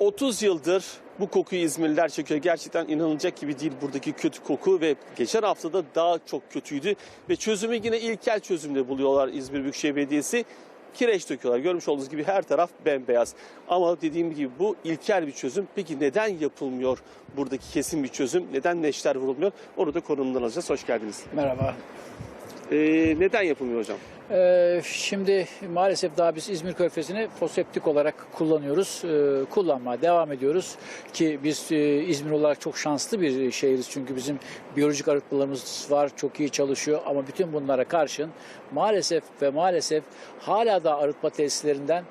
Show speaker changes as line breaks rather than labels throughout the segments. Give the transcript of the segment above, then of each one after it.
30 yıldır bu kokuyu İzmirliler çekiyor. Gerçekten inanılacak gibi değil buradaki kötü koku ve geçen haftada daha çok kötüydü. Ve çözümü yine ilkel çözümle buluyorlar İzmir Büyükşehir Belediyesi. Kireç döküyorlar. Görmüş olduğunuz gibi her taraf bembeyaz. Ama dediğim gibi bu ilkel bir çözüm. Peki neden yapılmıyor buradaki kesin bir çözüm? Neden neşter vurulmuyor? Onu da konumdan alacağız. Hoş geldiniz.
Merhaba.
Ee, neden yapılmıyor hocam?
Ee, şimdi maalesef daha biz İzmir Körfezi'ni foseptik olarak kullanıyoruz. Ee, kullanmaya devam ediyoruz. Ki biz e, İzmir olarak çok şanslı bir şehiriz. Çünkü bizim biyolojik arıtmalarımız var, çok iyi çalışıyor. Ama bütün bunlara karşın maalesef ve maalesef hala da arıtma tesislerinden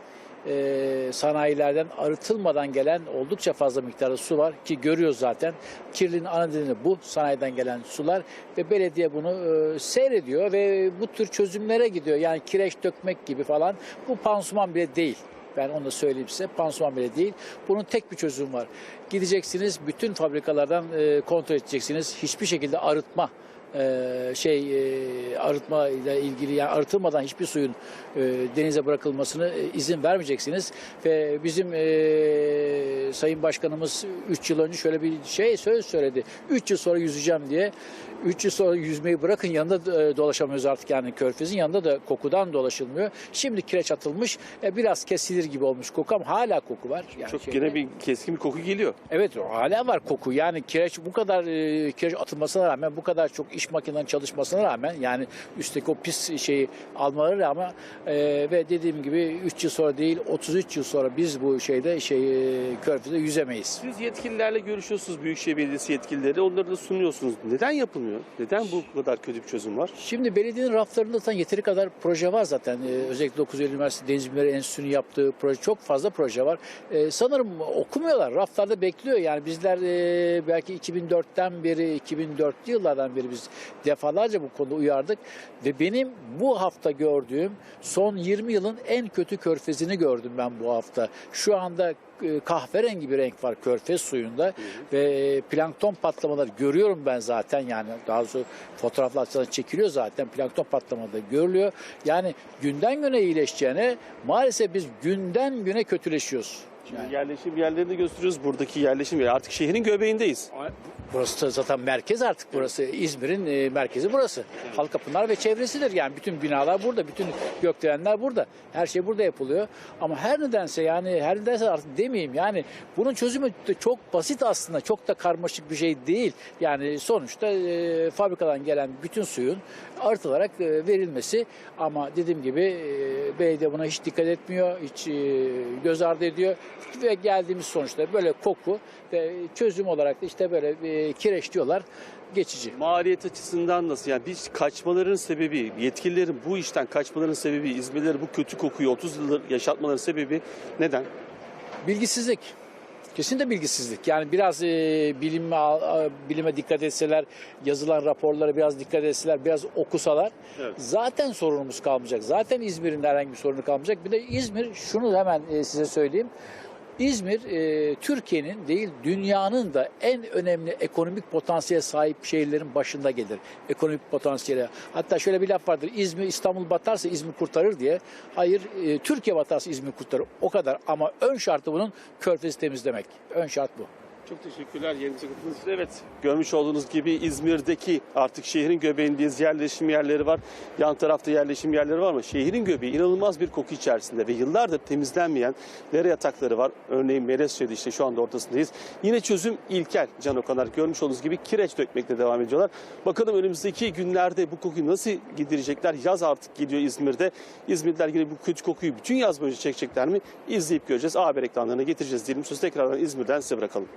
e, sanayilerden arıtılmadan gelen oldukça fazla miktarda su var ki görüyoruz zaten. Kirliliğin ana nedeni bu sanayiden gelen sular ve belediye bunu e, seyrediyor ve bu tür çözümlere gidiyor. Yani kireç dökmek gibi falan bu pansuman bile değil. Ben onu da söyleyeyim size. Pansuman bile değil. Bunun tek bir çözüm var. Gideceksiniz bütün fabrikalardan e, kontrol edeceksiniz. Hiçbir şekilde arıtma e, şey e, arıtma ile ilgili yani arıtılmadan hiçbir suyun e, denize bırakılmasını izin vermeyeceksiniz ve bizim e, Sayın Başkanımız 3 yıl önce şöyle bir şey söz söyledi. 3 yıl sonra yüzeceğim diye. 3 yıl sonra yüzmeyi bırakın yanında e, dolaşamıyoruz artık yani körfezin yanında da kokudan dolaşılmıyor. Şimdi kireç atılmış e, biraz kesilir gibi olmuş koku ama hala koku var. Yani
Çok
şeyde-
yine bir keskin bir koku geliyor.
Evet hala var koku. Yani kireç bu kadar e, kireç atılmasına rağmen bu kadar çok iş makinelerinin çalışmasına rağmen yani üstteki o pis şeyi almaları rağmen e, ve dediğim gibi 3 yıl sonra değil 33 yıl sonra biz bu şeyde şey e, körfezde yüzemeyiz.
Siz yetkililerle görüşüyorsunuz Büyükşehir Belediyesi yetkilileri. Onları da sunuyorsunuz. Neden yapılmıyor? Neden bu kadar kötü bir çözüm var?
Şimdi belediyenin raflarında zaten yeteri kadar proje var zaten. Ee, özellikle 9 Eylül Üniversitesi Deniz Bilimleri Enstitüsü'nün yaptığı proje çok fazla proje var. Ee, sanırım okumuyorlar. Raflarda bekliyor. Yani bizler e, belki 2004'ten beri, 2004'lü yıllardan beri biz defalarca bu konuda uyardık. Ve benim bu hafta gördüğüm son 20 yılın en kötü körfezini gördüm ben bu hafta. Şu anda e, kahverengi bir renk var körfez suyunda ve e, plankton patlamaları görüyorum ben zaten yani daha doğrusu fotoğraflar çekiliyor zaten plankton patlamaları görülüyor. Yani günden güne iyileşeceğine maalesef biz günden güne kötüleşiyoruz.
Şimdi yerleşim yerlerini gösteriyoruz. Buradaki yerleşim yeri. Artık şehrin göbeğindeyiz.
Burası da zaten merkez artık burası. İzmir'in e, merkezi burası. Halkapınar ve çevresidir. Yani bütün binalar burada, bütün gökdelenler burada. Her şey burada yapılıyor. Ama her nedense yani her nedense artık demeyeyim yani bunun çözümü de çok basit aslında. Çok da karmaşık bir şey değil. Yani sonuçta e, fabrikadan gelen bütün suyun arıtılarak e, verilmesi ama dediğim gibi e, belediye buna hiç dikkat etmiyor. Hiç e, göz ardı ediyor ve geldiğimiz sonuçta böyle koku ve çözüm olarak da işte böyle e, kireç diyorlar geçici.
Maliyet açısından nasıl? Yani biz kaçmaların sebebi, yetkililerin bu işten kaçmaların sebebi, İzmirlileri bu kötü kokuyu 30 yıldır yaşatmaların sebebi neden?
Bilgisizlik. Kesinlikle bilgisizlik. Yani biraz e, bilime, a- bilime dikkat etseler, yazılan raporlara biraz dikkat etseler, biraz okusalar
Evet.
zaten sorunumuz kalmayacak. Zaten İzmir'in herhangi bir sorunu kalmayacak. Bir de İzmir, şunu hemen e, size söyleyeyim. İzmir e, Türkiye'nin değil dünyanın da en önemli ekonomik potansiyele sahip şehirlerin başında gelir. Ekonomik potansiyele. Hatta şöyle bir laf vardır. İzmir İstanbul batarsa İzmir kurtarır diye. Hayır e, Türkiye batarsa İzmir kurtarır. O kadar ama ön şartı bunun körfezi temizlemek. Ön şart bu.
Çok teşekkürler yerinize katıldığınız için. Evet görmüş olduğunuz gibi İzmir'deki artık şehrin göbeğindeyiz. Yerleşim yerleri var. Yan tarafta yerleşim yerleri var ama şehrin göbeği inanılmaz bir koku içerisinde ve yıllardır temizlenmeyen dere yatakları var. Örneğin Meresçe'de işte şu anda ortasındayız. Yine çözüm ilkel Can Okanar. Görmüş olduğunuz gibi kireç dökmekle devam ediyorlar. Bakalım önümüzdeki günlerde bu kokuyu nasıl giderecekler? Yaz artık geliyor İzmir'de. İzmirliler yine bu kötü kokuyu bütün yaz boyunca çekecekler mi? İzleyip göreceğiz. Haber ekranlarına getireceğiz diyelim. Sözü tekrardan İzmir'den size bırakalım.